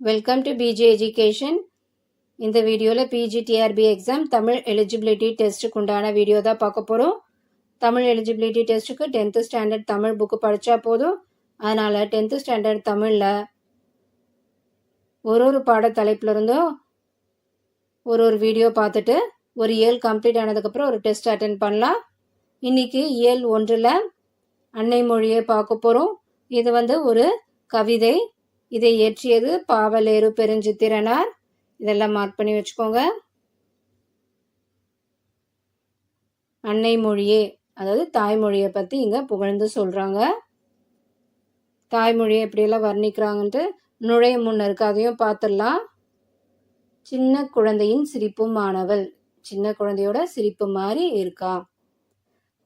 Welcome to PG education இந்த வீடியோவில் PGTRB exam Tamil eligibility டெஸ்ட்டுக்கு உண்டான வீடியோ தான் பார்க்க போகிறோம் தமிழ் எலிஜிபிலிட்டி டெஸ்ட்டுக்கு டென்த்து ஸ்டாண்டர்ட் தமிழ் புக்கு படித்தா போதும். அதனால் டென்த்து ஸ்டாண்டர்ட் தமிழில் ஒரு ஒரு பாட தலைப்புல இருந்தும் ஒரு ஒரு வீடியோ பார்த்துட்டு ஒரு இயல் கம்ப்ளீட் ஆனதுக்கப்புறம் ஒரு டெஸ்ட் அட்டன் பண்ணலாம். இன்னைக்கு இயல் ஒன்றில் அன்னை மொழியை பார்க்க போகிறோம் இது வந்து ஒரு கவிதை. இதை இயற்றியது பாவலேறு பெருஞ்சித்திரனார். இதெல்லாம் மார்க் பண்ணி வச்சுக்கோங்க. அன்னை மொழியே அதாவது தாய்மொழியை பற்றி இங்கே புகழ்ந்து சொல்கிறாங்க தாய்மொழியை எப்படியெல்லாம் வர்ணிக்கிறாங்கன்ட்டு நுழைய முன்ன இருக்கு அதையும் பார்த்துடலாம். சின்ன குழந்தையின் சிரிப்பும் மாணவள் சின்ன குழந்தையோட சிரிப்பு மாதிரி இருக்கா.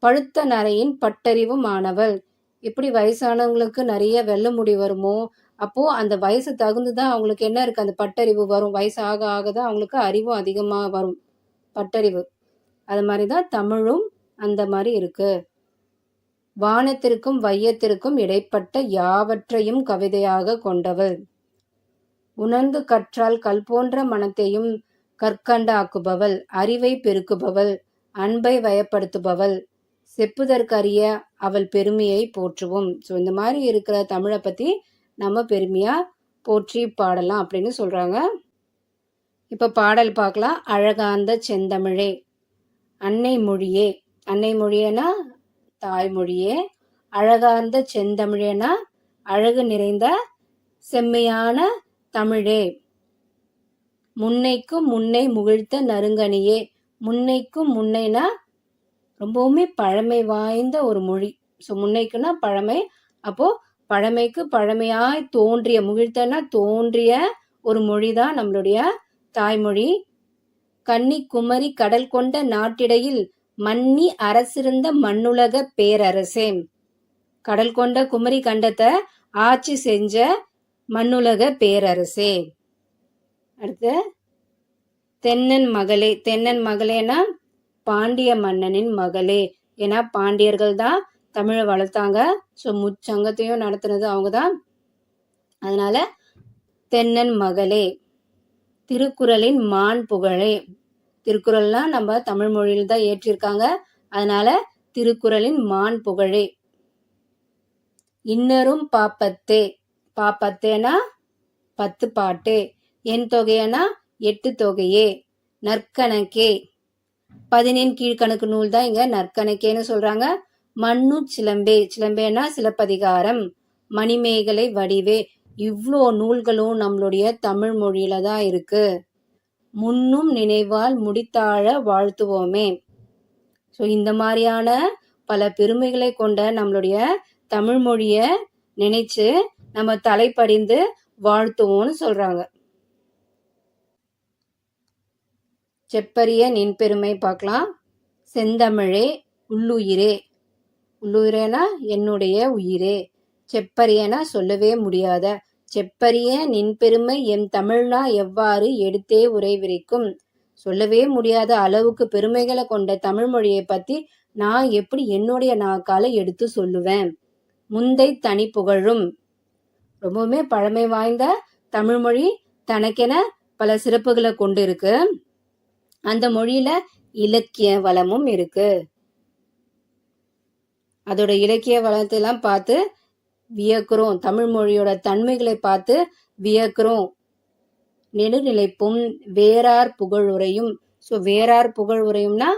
பழுத்த நரையின் பட்டறிவு மாணவள் எப்படி வயசானவங்களுக்கு நிறைய வெள்ள முடி வருமோ அப்போ அந்த வயசு தகுந்துதான் அவங்களுக்கு என்ன இருக்கு? அந்த பட்டறிவு வரும். வயசு ஆக ஆக தான் அவங்களுக்கு அறிவும் அதிகமாக வரும். பட்டறிவு. அது மாதிரி தான் தமிழும் அந்த மாதிரி இருக்கு. வானத்திற்கும் வையத்திற்கும் இடைப்பட்ட யாவற்றையும் கவிதையாக கொண்டவள். உணர்ந்து கற்றால் கல் போன்ற மனத்தையும் கற்கண்டாக்குபவள். அறிவை பெருக்குபவள். அன்பை வயப்படுத்துபவள். செப்புதற்கரிய அவள் பெருமையை போற்றுவோம். ஸோ இந்த மாதிரி இருக்கிற தமிழை பற்றி நம்ம பெருமையாக போற்றி பாடலாம் அப்படின்னு சொல்கிறாங்க இப்போ பாடல் பார்க்கலாம். அழகாந்த செந்தமிழே அன்னை மொழியே. அன்னை மொழியேனா தாய்மொழியே அழகார்ந்த செந்தமிழேனா அழகு நிறைந்த செம்மையான தமிழே. முன்னைக்கும் முன்னை முகிழ்த்த நறுங்கனியே. முன்னைக்கும் முன்னைனா ரொம்பவுமே பழமை வாய்ந்த ஒரு மொழி. ஸோ முன்னைக்குன்னா பழமை. அப்போது பழமைக்கு பழமையாய் தோன்றிய முகிழ்த்தனா தோன்றிய ஒரு மொழி தான் நம்மளுடைய தாய்மொழி. கன்னி குமரி கடல் கொண்ட நாட்டிடையில் மன்னி அரசிருந்த மண்ணுலக பேரரசே. கடல் கொண்ட குமரி கண்டத்தை ஆட்சி செஞ்ச மண்ணுலக பேரரசே. அடுத்து தென்னன் மகளே தென்னன் மகளேனா? பாண்டிய மன்னனின் மகளே. ஏன்னா பாண்டியர்கள் தான் தமிழை வளர்த்தாங்க. ஸோ முச்சங்கத்தையும் நடத்தினது அவங்க தான் அதனால தென்னன் மகளே திருக்குறளின் மான் புகழே. திருக்குறள்லாம் நம்ம தமிழ் மொழியில் தான் ஏற்றிருக்காங்க அதனால திருக்குறளின் மான் புகழே. இன்னரும் பாப்பத்தே. பாப்பத்தேனா பத்து பாட்டு. என் தொகையனா எட்டு தொகையே. நற்கணக்கே. பதினெண் கீழ்கணக்கு நூல் தான் இங்க நற்கணக்கேன்னு சொல்றாங்க. மண்ணு சிலம்பே. சிலம்பேனா சிலப்பதிகாரம். மணிமேகலை வடிவே. இவ்வளோ நூல்களும் நம்மளுடைய தமிழ் மொழியில தான் இருக்கு. முன்னும் நினைவால் முடித்தாழ வாழ்த்துவோமே. ஸோ இந்த மாதிரியான பல பெருமைகளை கொண்ட நம்மளுடைய தமிழ் மொழிய நினைச்சு நம்ம தலைப்படிந்து வாழ்த்துவோம்னு சொல்றாங்க. செப்பரிய நின் பெருமை பார்க்கலாம். செந்தமிழே உள்ளுயிரே. உள்ளுயிரேனா என்னுடைய உயிரே. செப்பரியனா சொல்லவே முடியாத. செப்பரிய நின் பெருமை எம் தமிழ்னா எவ்வாறு எடுத்தே உரைவிரிக்கும் சொல்லவே முடியாத அளவுக்கு பெருமைகளை கொண்ட தமிழ் மொழியை பத்தி நான் எப்படி என்னுடைய நாக்கால எடுத்து சொல்லுவேன்? முந்தை தனி புகழும். ரொம்பவுமே பழமை வாய்ந்த தமிழ்மொழி தனக்கென பல சிறப்புகளை கொண்டு இருக்கு அந்த மொழியில இலக்கிய வளமும் இருக்கு. அதோட இலக்கிய வளத்தெல்லாம் பார்த்து வியக்கிறோம். தமிழ் மொழியோட தன்மைகளை பார்த்து வியக்கிறோம். நெடுநிலைப்பும் வேறார் புகழ் உரையும். ஸோ வேறார் புகழ் உரையும்னா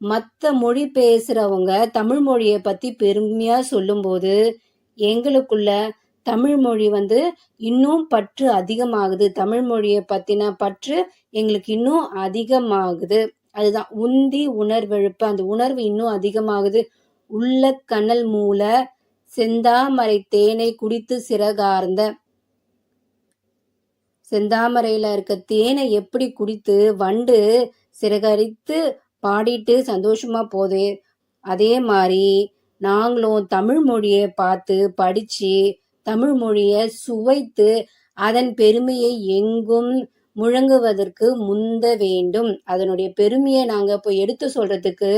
மற்ற மொழி பேசுறவங்க தமிழ் மொழியை பத்தி பெருமையா சொல்லும்போது எங்களுக்குள்ள தமிழ் மொழி வந்து இன்னும் பற்று அதிகமாகுது. தமிழ் மொழியை பத்தின பற்று எங்களுக்கு இன்னும் அதிகமாகுது. அதுதான். உந்தி உணர்வெழுப்பு. அந்த உணர்வு இன்னும் அதிகமாகுது. உள்ள கனல் மூல செந்தாமரை தேனை குடித்து சிறகார்ந்த. செந்தாமரையில இருக்க தேனை எப்படி குடித்து வண்டு சிறகரித்து பாடிட்டு சந்தோஷமா போதே. அதே மாதிரி நாங்களும் தமிழ் மொழியை பார்த்து படிச்சு தமிழ் மொழியை சுவைத்து அதன் பெருமையை எங்கும் முழங்குவதற்கு முந்த வேண்டும். அதனுடைய பெருமையை நாங்க போய் எடுத்து சொல்றதுக்கு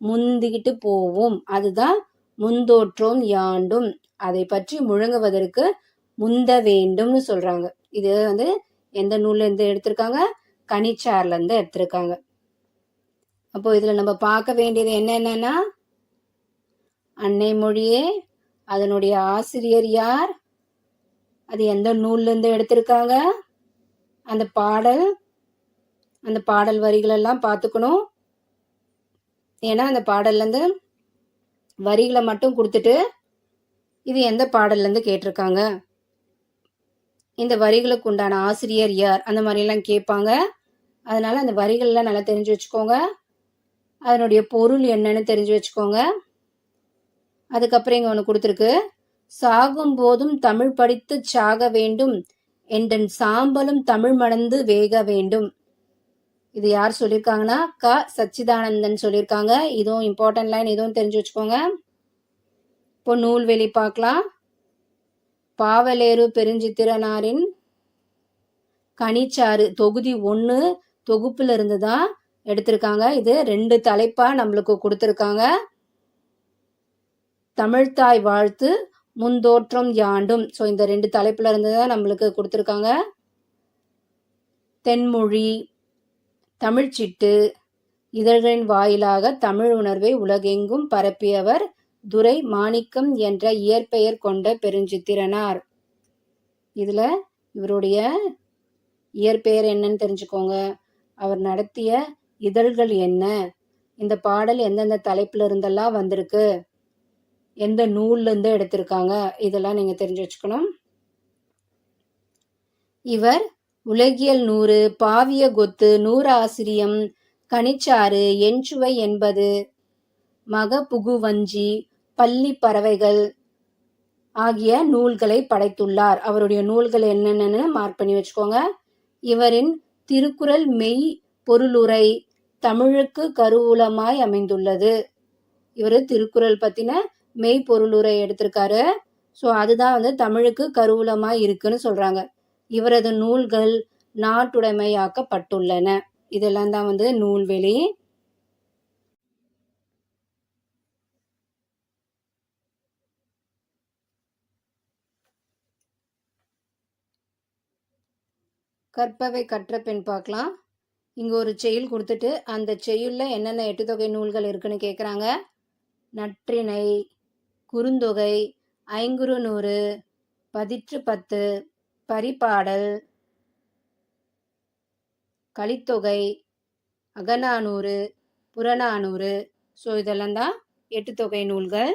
முந்திக்கிட்டு போவோம். அதுதான் முந்தோற்றோம் யாண்டும். அதை பற்றி முழங்குவதற்கு முந்த வேண்டும்னு சொல்றாங்க. இது வந்து எந்த நூல்ல இருந்து எடுத்திருக்காங்க? கனிச்சார்ல இருந்து எடுத்திருக்காங்க. அப்போ இதுல நம்ம பார்க்க வேண்டியது என்னென்னா அன்னை மொழியே அதனுடைய ஆசிரியர் யார்? அது எந்த நூல்ல இருந்து எடுத்திருக்காங்க? அந்த பாடல் அந்த பாடல் வரிகளெல்லாம் பார்த்துக்கணும். ஏன்னா அந்த பாடல்லேருந்து வரிகளை மட்டும் கொடுத்துட்டு இது எந்த பாடல்லேருந்து கேட்டிருக்காங்க? இந்த வரிகளுக்கு உண்டான ஆசிரியர் யார்? அந்த மாதிரிலாம் கேட்பாங்க. அதனால் அந்த வரிகள்லாம் நல்லா தெரிஞ்சு வச்சுக்கோங்க. அதனுடைய பொருள் என்னன்னு தெரிஞ்சு வச்சுக்கோங்க. அதுக்கப்புறம் இங்கே ஒன்று கொடுத்துருக்கு. சாகும் போதும் தமிழ் படித்து சாக வேண்டும். என்றன் சாம்பலும் தமிழ் மணந்து வேக வேண்டும். இது யார் சொல்லியிருக்காங்கன்னா க. சச்சிதானந்தன் சொல்லியிருக்காங்க இதுவும் இம்பார்ட்டன்ட் லைன் இதுவும் தெரிஞ்சு வச்சுக்கோங்க. இப்போ நூல்வெளி பார்க்கலாம். பாவலேறு பெருஞ்சித்திரனாரின் கனிச்சாறு தொகுதி ஒன்று தொகுப்புல இருந்து தான் எடுத்திருக்காங்க. இது ரெண்டு தலைப்பா நம்மளுக்கு கொடுத்துருக்காங்க. தமிழ்தாய் வாழ்த்து முந்தோற்றம் யாண்டும். ஸோ இந்த ரெண்டு தலைப்புல இருந்து தான் நம்மளுக்கு கொடுத்துருக்காங்க. தென்மொழி தமிழ்ச்சிட்டு இதழ்களின் வாயிலாக தமிழ் உணர்வை உலகெங்கும் பரப்பியவர் துரை மாணிக்கம் என்ற இயற்பெயர் கொண்ட பெருஞ்சித்திரனார். இதில் இவருடைய இயற்பெயர் என்னன்னு தெரிஞ்சுக்கோங்க. அவர் நடத்திய இதழ்கள் என்ன? இந்த பாடல் எந்தெந்த தலைப்புல இருந்தெல்லாம் வந்திருக்கு? எந்த நூல்லேருந்து எடுத்திருக்காங்க இதெல்லாம் நீங்கள் தெரிஞ்சு வச்சுக்கணும். இவர் உலகியல் நூறு பாவிய கொத்து நூறாசிரியம் கனிச்சாறு எஞ்சுவை என்பது மகபுகுவஞ்சி பள்ளி பறவைகள் ஆகிய நூல்களை படைத்துள்ளார். அவருடைய நூல்கள் என்னென்னு மார்க் பண்ணி வச்சுக்கோங்க. இவரின் திருக்குறள் மெய் பொருளுரை தமிழுக்கு கருவூலமாய் அமைந்துள்ளது. இவர் திருக்குறள் பத்தின மெய் பொருளுரை எடுத்திருக்காரு. ஸோ அதுதான் வந்து தமிழுக்கு கருவூலமாக இருக்குன்னு சொல்கிறாங்க இவரது நூல்கள் நாட்டுடைமையாக்கப்பட்டுள்ளன. இதெல்லாம் தான் வந்து நூல்வெளி கற்பவை கற்ற பெண் பார்க்கலாம். இங்கே ஒரு செயல் கொடுத்துட்டு அந்த செயலில் என்னென்ன எட்டு தொகை நூல்கள் இருக்குன்னு கேட்குறாங்க நற்றிணை குறுந்தொகை ஐங்குறு நூறு பதிற்று பத்து பரிபாடல் கலித்தொகை அகநானூறு புறநானூறு. ஸோ இதெல்லாம் தான் எட்டு தொகை நூல்கள்.